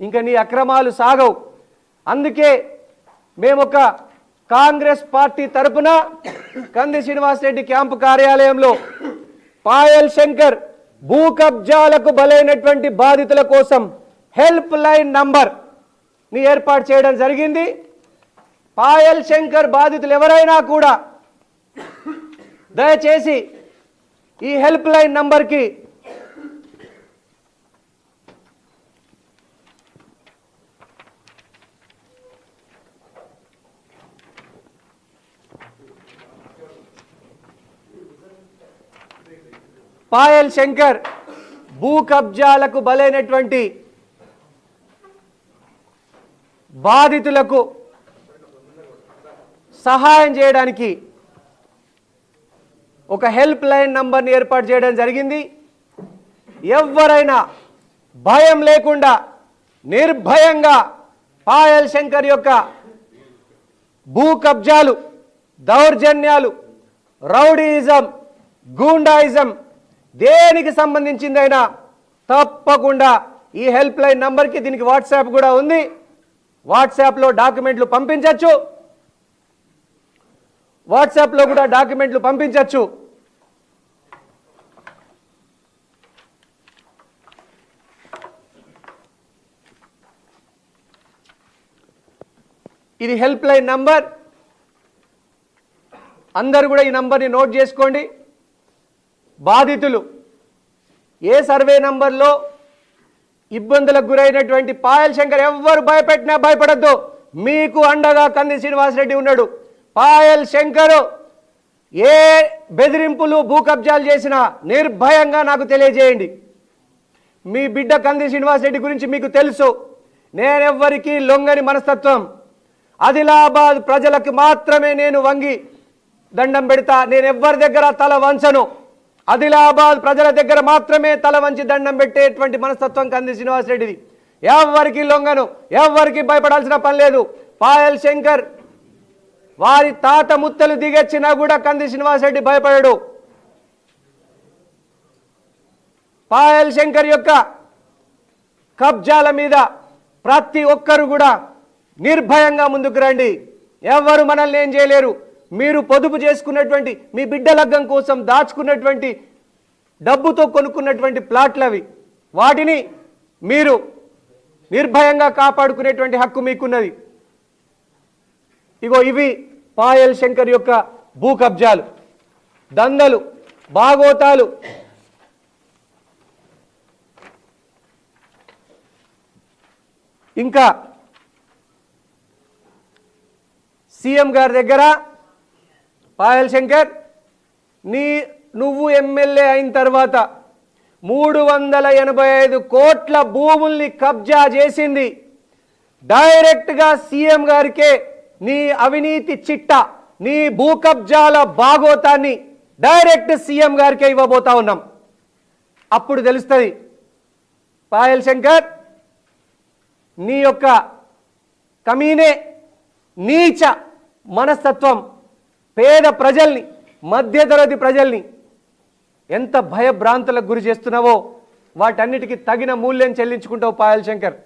ఇంకా నీ అక్రమాలు సాగవు. అందుకే మేము ఒక కాంగ్రెస్ పార్టీ తరపున కంది శ్రీనివాసరెడ్డి క్యాంపు కార్యాలయంలో పాయల్ శంకర్ భూ కబ్జాలకు బలైనటువంటి బాధితుల కోసం హెల్ప్ లైన్ నంబర్ని ఏర్పాటు చేయడం జరిగింది. పాయల్ శంకర్ బాధితులు ఎవరైనా కూడా దయచేసి ఈ హెల్ప్ లైన్ నంబర్కి పాయల్ శంకర్ భూ కబ్జాలకు బలైనటువంటి బాధితులకు సహాయం చేయడానికి ఒక హెల్ప్ లైన్ నంబర్ని ఏర్పాటు చేయడం జరిగింది. ఎవరైనా భయం లేకుండా నిర్భయంగా పాయల్ శంకర్ యొక్క భూ కబ్జాలు దౌర్జన్యాలు రౌడీయిజం గూండాయిజం దేనికి సంబంధించిందైనా తప్పకుండా ఈ హెల్ప్ లైన్ నంబర్కి దీనికి వాట్సాప్ కూడా ఉంది. వాట్సాప్లో డాక్యుమెంట్లు పంపించవచ్చు వాట్సాప్లో కూడా డాక్యుమెంట్లు పంపించవచ్చు ఇది హెల్ప్ లైన్ నంబర్. అందరు కూడా ఈ నంబర్ని నోట్ చేసుకోండి. బాధితులు. ఏ సర్వే నంబర్లో ఇబ్బందులకు గురైనటువంటి పాయల్ శంకర్ ఎవ్వరు భయపెట్టినా భయపడద్దు. మీకు అండగా కంది శ్రీనివాసరెడ్డి ఉన్నాడు. పాయల్ శంకర్ ఏ బెదిరింపులు భూ కబ్జాలు చేసినా నిర్భయంగా నాకు తెలియజేయండి. మీ బిడ్డ కంది శ్రీనివాసరెడ్డి గురించి మీకు తెలుసు. నేనెవ్వరికీ లొంగని మనస్తత్వం. ఆదిలాబాద్ ప్రజలకు మాత్రమే నేను వంగి దండం పెడతా. నేను ఎవ్వరి దగ్గర తల వంచను. ఆదిలాబాద్ ప్రజల దగ్గర మాత్రమే తల వంచి దండం పెట్టేటువంటి మనస్తత్వం కంది శ్రీనివాసరెడ్డిది. ఎవరికి లొంగను ఎవరికి భయపడాల్సిన పని లేదు. పాయల్ శంకర్ వారి తాత ముత్తలు దిగొచ్చినా కూడా కంది శ్రీనివాసరెడ్డి భయపడడు. పాయల్ శంకర్ యొక్క కబ్జాల మీద ప్రతి ఒక్కరు కూడా నిర్భయంగా ముందుకు రండి. ఎవరు మనల్ని ఏం చేయలేరు. మీరు పొదుపు చేసుకున్నటువంటి మీ బిడ్డ లగ్గం కోసం దాచుకున్నటువంటి డబ్బుతో కొనుక్కున్నటువంటి ప్లాట్లు అవి. వాటిని మీరు నిర్భయంగా కాపాడుకునేటువంటి హక్కు మీకున్నది. ఇగో ఇవి పాయల్ శంకర్ యొక్క భూ కబ్జాలు. దందలు బాగోతాలు. ఇంకా సీఎం గారి దగ్గర పాయల్ శంకర్ నీ నువ్వు ఎమ్మెల్యే అయిన తర్వాత మూడు వందల ఎనభై ఐదు కోట్ల భూముల్ని కబ్జా చేసింది. డైరెక్ట్గా సీఎం గారికే నీ అవినీతి చిట్ట నీ భూ కబ్జాల బాగోతాన్ని డైరెక్ట్ సీఎం గారికే ఇవ్వబోతా ఉన్నాం. అప్పుడు తెలుస్తుంది పాయల్ శంకర్ నీ యొక్క కమీనే నీచ మనస్తత్వం పేద ప్రజల్ని మధ్యతరగతి ప్రజల్ని ఎంత భయభ్రాంతులకు గురి చేస్తున్నావో వాటన్నిటికీ తగిన మూల్యం చెల్లించుకుంటావు పాయల్ శంకర్.